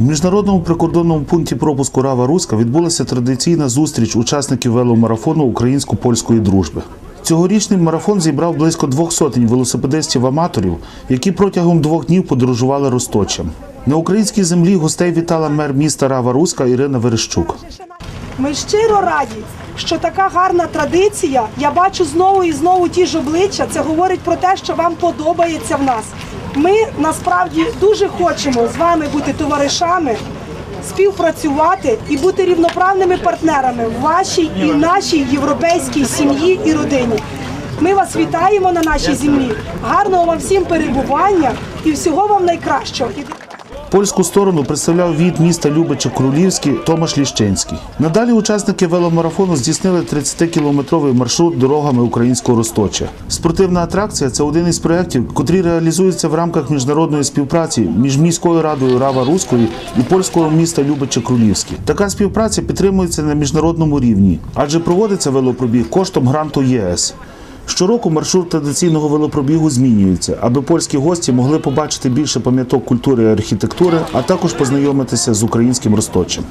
В міжнародному прикордонному пункті пропуску Рава Руська відбулася традиційна зустріч учасників веломарафону українсько-польської дружби. Цьогорічний марафон зібрав близько двох сотень велосипедистів-аматорів, які протягом двох днів подорожували Росточем. На українській землі гостей вітала мер міста Рава Руська Ірина Верещук. Ми щиро раді, що така гарна традиція. Я бачу знову і знову ті ж обличчя. Це говорить про те, що вам подобається в нас. Ми насправді дуже хочемо з вами бути товаришами, співпрацювати і бути рівноправними партнерами в вашій і нашій європейській сім'ї і родині. Ми вас вітаємо на нашій землі. Гарного вам всім перебування і всього вам найкращого. Польську сторону представляв від міста Любича Крулівський Томаш Ліщенський. Надалі учасники веломарафону здійснили 30-кілометровий маршрут дорогами українського Росточа. Спортивна атракція це один із проєктів, котрі реалізуються в рамках міжнародної співпраці між міською радою Рава Руської і польського міста Любича Крулівський. Така співпраця підтримується на міжнародному рівні, адже проводиться велопробіг коштом гранту ЄС. Щороку маршрут традиційного велопробігу змінюється, аби польські гості могли побачити більше пам'яток культури і архітектури, а також познайомитися з українським Росточем.